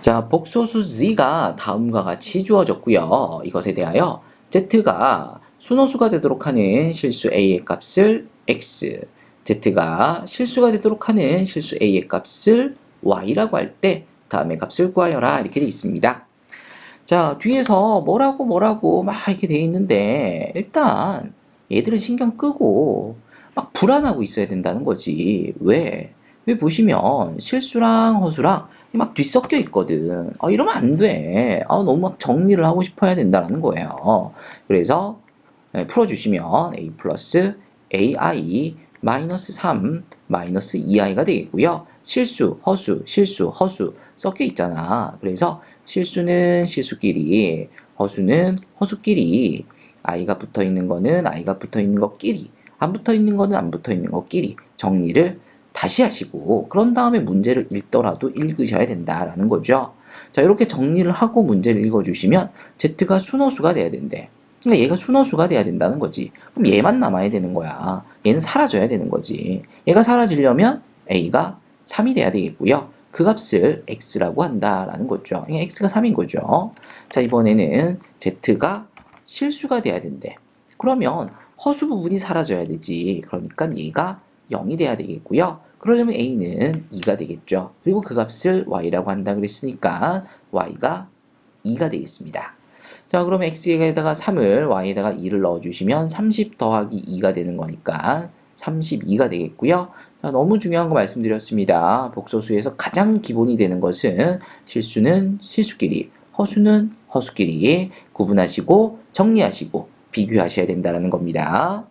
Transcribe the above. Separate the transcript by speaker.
Speaker 1: 자, 복소수 z가 다음과 같이 주어졌고요. 이것에 대하여 z가 순호수가 되도록 하는 실수 a의 값을 x, z가 실수가 되도록 하는 실수 a의 값을 y라고 할 때 다음의 값을 구하여라 이렇게 되어 있습니다. 자, 뒤에서 뭐라고 뭐라고 막 이렇게 되어 있는데 일단 얘들은 신경 끄고 막 불안하고 있어야 된다는 거지. 왜? 왜 보시면 실수랑 허수랑 막 뒤섞여 있거든. 아, 이러면 안 돼. 아, 너무 막 정리를 하고 싶어야 된다는 거예요. 그래서 네, 풀어주시면 a 플러스 ai 마이너스 3 마이너스 2i가 되겠고요. 실수, 허수, 실수, 허수 섞여 있잖아. 그래서 실수는 실수끼리, 허수는 허수끼리, i가 붙어 있는 거는 i가 붙어 있는 것끼리, 안 붙어 있는 거는 안 붙어 있는 것끼리 정리를 다시 하시고 그런 다음에 문제를 읽더라도 읽으셔야 된다라는 거죠. 자 이렇게 정리를 하고 문제를 읽어주시면 Z가 순호수가 돼야 된대. 그러니까 얘가 순호수가 돼야 된다는 거지. 그럼 얘만 남아야 되는 거야. 얘는 사라져야 되는 거지. 얘가 사라지려면 A가 3이 돼야 되겠고요. 그 값을 X라고 한다라는 거죠. 그러니까 X가 3인 거죠. 자 이번에는 Z가 실수가 돼야 된대. 그러면 허수 부분이 사라져야 되지. 그러니까 얘가 0이 돼야 되겠고요. 그러려면 a는 2가 되겠죠. 그리고 그 값을 y라고 한다 그랬으니까 y가 2가 되겠습니다. 자, 그럼 x에다가 3을 y에다가 2를 넣어주시면 30 더하기 2가 되는 거니까 32가 되겠고요. 자, 너무 중요한 거 말씀드렸습니다. 복소수에서 가장 기본이 되는 것은 실수는 실수끼리, 허수는 허수끼리 구분하시고 정리하시고 비교하셔야 된다는 겁니다.